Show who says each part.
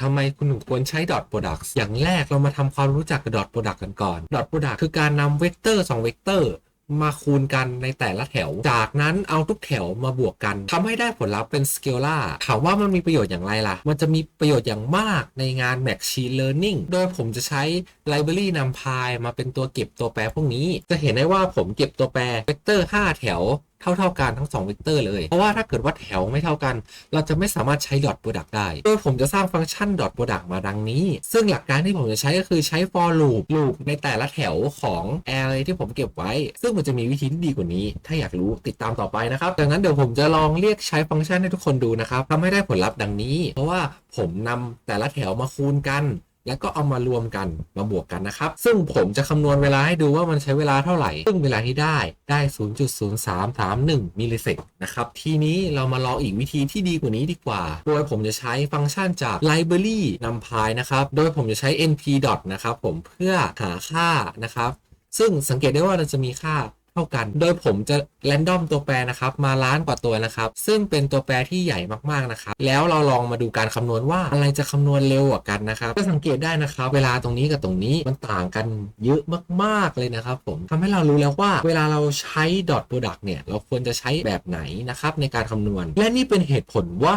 Speaker 1: ทำไมคุณถึงควรใช้ dot products อย่างแรกเรามาทำความรู้จักกับ dot product กันก่อน dot product คือการนำเวกเตอร์2เวกเตอร์มาคูณกันในแต่ละแถว จากนั้นเอาทุกแถวมาบวกกันทำให้ได้ผลลัพธ์เป็นสเกล a r ถามว่ามันมีประโยชน์อย่างไรล่ะ มันจะมีประโยชน์อย่างมากในงาน Machine Learning โดยผมจะใช้ Library NumPy มาเป็นตัวเก็บตัวแปรพวกนี้ จะเห็นได้ว่าผมเก็บตัวแปรเวกเตอร์ 5 แถว เท่าเท่าๆกันทั้ง2เวกเตอร์เลย เพราะว่าถ้าเกิดว่าแถวไม่เท่ากัน เราจะไม่สามารถใช้ dot product ได้ โดยผมจะสร้างฟังก์ชัน dot product มาดังนี้ ซึ่งหลักการที่ผมจะใช้ก็คือใช้ for loop loop ในแต่ละแถวของ array ที่ผมเก็บไว้ ซึ่งมันจะมีวิธีที่ดีกว่านี้ ถ้าอยากรู้ติดตามต่อไปนะครับดังนั้นเดี๋ยวผมจะลองเรียกใช้ฟังก์ชันให้ทุกคนดูนะครับทำให้ได้ผลลัพธ์ดังนี้ เพราะว่าผมนำแต่ละแถวมาคูณกัน แล้วก็เอามารวมกันมาบวกกันนะครับ ซึ่งผมจะคำนวณเวลาให้ดูว่ามันใช้เวลาเท่าไหร่ ซึ่งเวลาที่ได้ได้ 0.0331 มิลลิเซกนะครับ ทีนี้เรามาลองอีกวิธีที่ดีกว่านี้ดีกว่า โดยผมจะใช้ฟังก์ชันจาก library numpy นะครับ โดยผมจะใช้ np dot นะครับผมเพื่อหาค่านะครับ ซึ่งสังเกตได้ว่าเราจะมีค่า ท่ากัน โดยผมจะแรนดอมตัวแปรนะครับมาล้านกว่าตัวนะครับ ซึ่งเป็นตัวแปรที่ใหญ่มากๆนะครับ แล้วเราลองมาดูการคำนวณว่าอะไรจะคำนวณเร็วกว่ากันนะครับ ก็สังเกตได้นะครับ เวลาตรงนี้กับตรงนี้มันต่างกันเยอะมากๆเลยนะครับผมทำให้เรารู้แล้วว่า เวลาเราใช้ dot product เนี่ยเราควรจะใช้แบบไหนนะครับในการคำนวณ และนี่เป็นเหตุผลว่า